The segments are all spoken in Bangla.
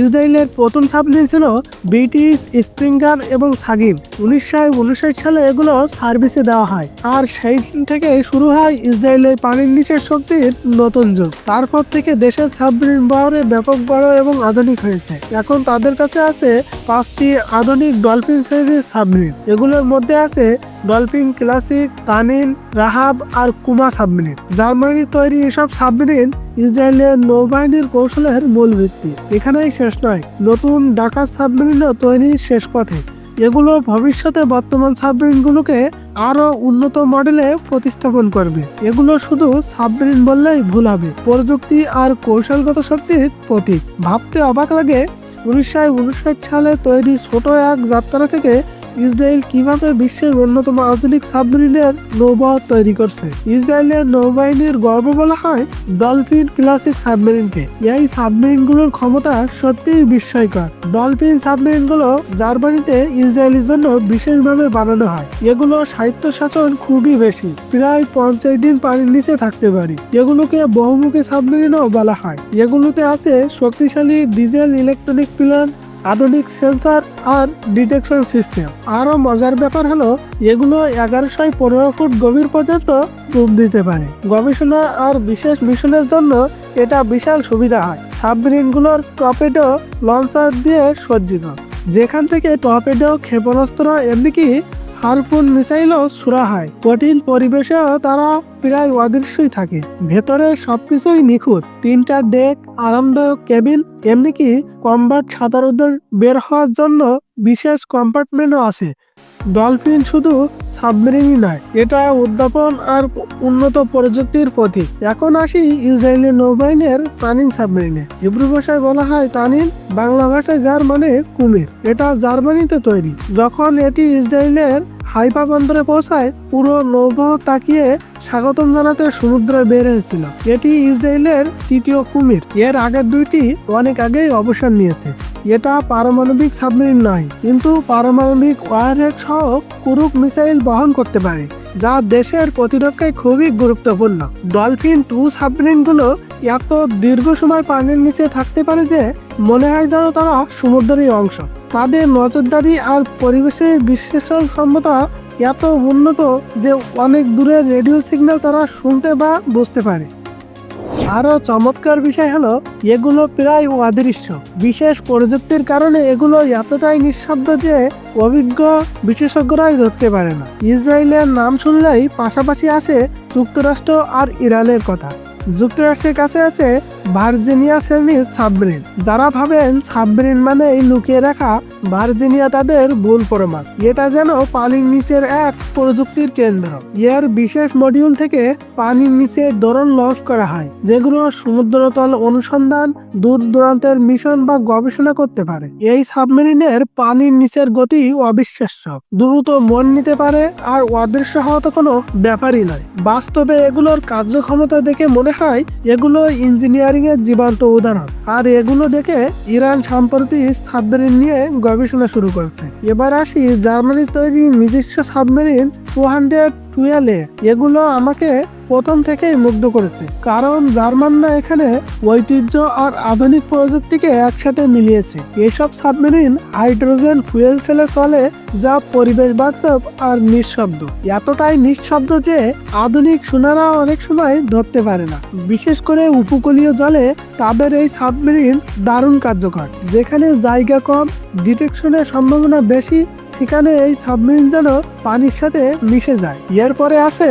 ইসরায়েলের প্রথম সাবমেরিন ছিল ব্রিটিশ স্প্রিঙ্গার এবং সাগিম উনিশশো সালে এগুলো সার্ভিসে দেওয়া হয়। আর সেই দিন থেকে শুরু হয় ইসরায়েলের পানির নিচের শক্তির নতুন যুগ। তারপর থেকে দেশের সাবমেরিন বহরে ব্যাপক বড় এবং আধুনিক হয়েছে। এখন তাদের কাছে আছে পাঁচটি আধুনিক ডলফিন শ্রেণির সাবমেরিন। এগুলোর মধ্যে আছে ডলফিন ক্লাসিক, তানিন, রাহাব আর কুমা সাবমেরিন। জার্মানির তৈরি এসব সাবমেরিন ইসরায়েলের নৌবাহিনীর কৌশলের মূল ভিত্তি। এখানেই শেষ নয়, নতুন ডাকা সাবমেরিনও তৈরির শেষ পথে। এগুলো ভবিষ্যতে বর্তমান সাবমেরিনগুলোকে আরও উন্নত মডেলে প্রতিস্থাপন করবে। এগুলো শুধু সাবমেরিন বললেই ভুল হবে। প্রযুক্তি আর কৌশলগত শক্তির প্রতীক। ভাবতে অবাক লাগে, উনিশশো উনষাট সালে তৈরি ছোট এক যাত্রা থেকে ইসরায়েল কীভাবে বিশ্বের অন্যতম আধুনিক সাবমেরিনের নৌবহর তৈরি করছে? ইসরায়েলের নৌবাহিনীর গর্ব বলা হয় ডলফিন ক্লাসিক সাবমেরিনকে। এই সাবমেরিনগুলোর ক্ষমতা সত্যিই বিস্ময়কর। ডলফিন সাবমেরিনগুলো জার্মানিতে ইসরায়েলের জন্য বিশেষভাবে বানানো হয়। এগুলো সাহিত্য শাসন খুবই বেশি। প্রায় পঞ্চাশ দিন পানির নিচে থাকতে পারি। এগুলোকে বহুমুখী সাবমেরিনও বলা হয়। এগুলোতে আছে শক্তিশালী ডিজেল ইলেকট্রনিক প্ল্যান্ট আধুনিক সেন্সর আর ডিটেকশন সিস্টেম। আরও মজার ব্যাপার হলো, এগুলো এগারোশোয় পনেরো ফুট গভীর পর্যন্ত ডুব দিতে পারে। গবেষণা আর বিশেষ মিশনের জন্য এটা বিশাল সুবিধা হয়। সাবমেরিনগুলোর টর্পেডো লঞ্চার দিয়ে সজ্জিত। যেখান থেকে টর্পেডো ক্ষেপণাস্ত্র এমনকি হারপুন মিসাইলও সুরা হয়। কঠিন পরিবেশে তারা প্রায় অদৃশ্যই থাকে। ভেতরে সবকিছুই নিখুঁত। তিনটা ডেক, আরামদায়ক কেবিন, এমনকি কম্বাট সাঁতারুদের বের হওয়ার জন্য বিশেষ কম্পার্টমেন্টও আছে। ডলফিন শুধু সাবমেরিনই নয়, এটা উদ্যাপন আর উন্নত প্রযুক্তির প্রতীক। এখন আসি ইসরায়েলের নৌবাহিনীর তানিন সাবমেরিনে। হিব্রু ভাষায় বলা হয় তানিন, বাংলা ভাষায় যার মানে কুমির। এটা জার্মানিতে তৈরি। যখন এটি ইসরায়েলের হাইপা বন্দরে পৌঁছায়, পুরো নৌবহর তাকিয়ে স্বাগতম জানাতে সমুদ্রে বের হয়েছিল। এটি ইসরায়েলের তৃতীয় কুমির। এর আগের দুইটি অনেক আগেই অবসর নিয়েছে। এটা পারমাণবিক সাবমেরিন নয়, কিন্তু পারমাণবিক ওয়ারহেড সহ কুরুক মিসাইল বহন করতে পারে, যা দেশের প্রতিরক্ষায় খুবই গুরুত্বপূর্ণ। ডলফিন টু সাবমেরিনগুলো এত দীর্ঘ সময় পানির নিচে থাকতে পারে যে, মনে হয় যেন তারা সমুদ্রেরই অংশ। তাদের নজরদারি আর পরিবেশের বিশ্লেষণ ক্ষমতা এত উন্নত যে অনেক দূরের রেডিও সিগন্যাল তারা শুনতে বা বুঝতে পারে। আরও চমৎকার বিষয় হলো, এগুলো প্রায় অদৃশ্য। বিশেষ প্রযুক্তির কারণে এগুলো এতটাই নিঃশব্দ যে অভিজ্ঞ বিশেষজ্ঞরাই ধরতে পারে না। ইসরায়েলের নাম শুনলেই পাশাপাশি আছে যুক্তরাষ্ট্র আর ইরানের কথা। যুক্তরাষ্ট্রের কাছে আছে ভার্জিনিয়া শ্রেণির সাবমেরিন যারা ভাবেন সাবমেরিন মানে লুকিয়ে রাখা, ভার্জিনিয়া তাদের ভুল প্রমাণ। এটা যেন পানির নিচের এক প্রযুক্তির কেন্দ্র। এর বিশেষ মডিউল থেকে পানির নিচে ড্রোন লঞ্চ করা হয়, যেগুলো সমুদ্রতল অনুসন্ধান, দূর দূরান্তের মিশন বা গবেষণা করতে পারে। এই সাবমেরিনের পানির নিচের গতি অবিশ্বাস্য। দ্রুত মন নিতে পারে আর অদৃশ্য হওয়া তো কোনো ব্যাপারই নয়। বাস্তবে এগুলোর কার্যক্ষমতা দেখে মনে হয় এগুলো ইঞ্জিনিয়ারিং এর জীবন্ত উদাহরণ। আর এগুলো দেখে ইরান সম্প্রতি সাবমেরিন নিয়ে গবেষণা শুরু করেছে। এবার আসি জার্মানির তৈরি নিজস্ব সাবমেরিন টু হান্ড্রেড টুয়েলভে এগুলো আমাকে প্রথম থেকেই মুগ্ধ করেছে, কারণ জার্মানরা এখানে ঐতিহ্য আর আধুনিক প্রযুক্তিকে একসাথে মিলিয়েছে। এসব সাবমেরিন হাইড্রোজেন ফুয়েল সেলে চলে, যা পরিবেশ বান্ধব আর নিঃশব্দ। এতটাই নিঃশব্দ যে আধুনিক সোনারা অনেক সময় ধরতে পারে না। বিশেষ করে উপকূলীয় জলে তাদের এই সাবমেরিন দারুণ কার্যকর, যেখানে জায়গা কম, ডিটেকশনের সম্ভাবনা বেশি সেখানে এই সাবমেরিন যেন পানির সাথে মিশে যায়। এরপরে আছে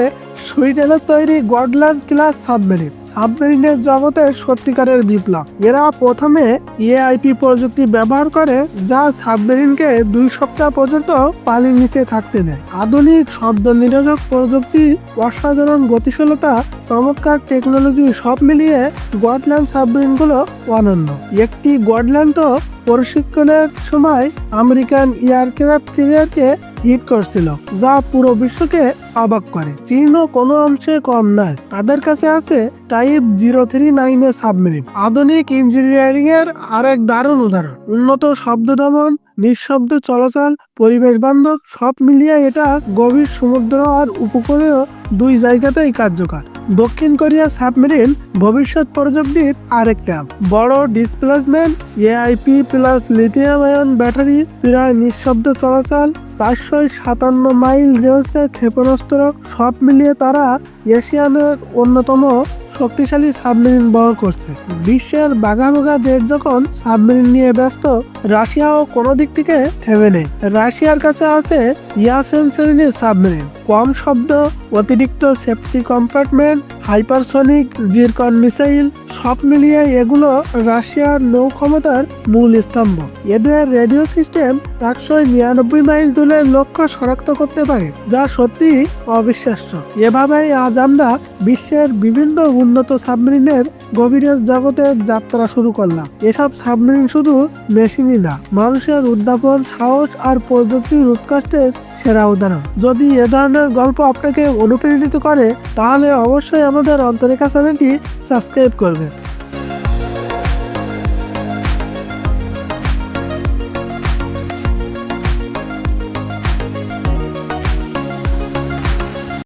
সুইডেনের তৈরি গডল্যান্ড ক্লাস সাবমেরিন। সাবমেরিনের জগতে সত্যিকারের বিপ্লব। এরা প্রথমে এআইপি প্রযুক্তি ব্যবহার করে যা সাবমেরিনকে দুই সপ্তাহ পর্যন্ত পানির নিচে থাকতে দেয়। আধুনিক শব্দ নিরোধক প্রযুক্তি, অসাধারণ গতিশীলতা, চমৎকার টেকনোলজি সব মিলিয়ে গডল্যান্ড সাবমেরিনগুলো অনন্য। একটি গডল্যান্ডও প্রশিক্ষণের সময় আমেরিকান এয়ারক্রাফট ক্যারিয়ারকে হিট করছিল, যা পুরো বিশ্বকে অবাক করে। চীনও কোনো অংশে কম নয়। তাদের কাছে আছে টাইপ জিরো থ্রি নাইনের সাবমেরিন। আধুনিক ইঞ্জিনিয়ারিং এর আরেক দারুণ উদাহরণ। উন্নত শব্দ দমন, নিঃশব্দ চলাচল, পরিবেশ বান্ধব, সব মিলিয়ে এটা গভীর সমুদ্র আর উপকূলীয় দুই জায়গাতেই কার্যকর। দক্ষিণ কোরিয়া সাবমেরিন ভবিষ্যৎ প্রযুক্তির আরেকটা বড় displacement, AIP plus lithium ion battery প্রায় নিঃশব্দ চলাচল চারশো সাতান্ন মাইল রেঞ্জের ক্ষেপণাস্ত্র সব মিলিয়ে তারা এশিয়ানের অন্যতম শক্তিশালী সাবমেরিন বহন করছে। বিশ্বের বাঘা বাঘা দেশ যখন সাবমেরিন নিয়ে ব্যস্ত, রাশিয়াও কোনো দিক থেকে থেমে নেই। রাশিয়ার কাছে আছে ইয়াসেন শ্রেণির সাবমেরিন। কম শব্দ, অতিরিক্ত safety compartment hypersonic, zircon missile, সব মিলিয়ে এগুলো রাশিয়ার নৌ ক্ষমতার মূল স্তম্ভ। এদের রেডিও সিস্টেম একশো নিরানব্বই মাইল দূরের লক্ষ্য শনাক্ত করতে পারে, যা সত্যি অবিশ্বাস্য। এভাবেই আজ আমরা বিশ্বের বিভিন্ন উন্নত সাবমেরিনের গভীরের জগতে যাত্রা শুরু করলাম। এসব সাবমেরিন শুধু মেশিনই না, মানুষের উদ্যাপন সাহস আর প্রযুক্তির উৎকর্ষের সেরা উদাহরণ। যদি এ ধরনের গল্প আপনাকে অনুপ্রেরিত করে, তাহলে অবশ্যই আমাদের অন্তরিকা চ্যানেলটি সাবস্ক্রাইব করবে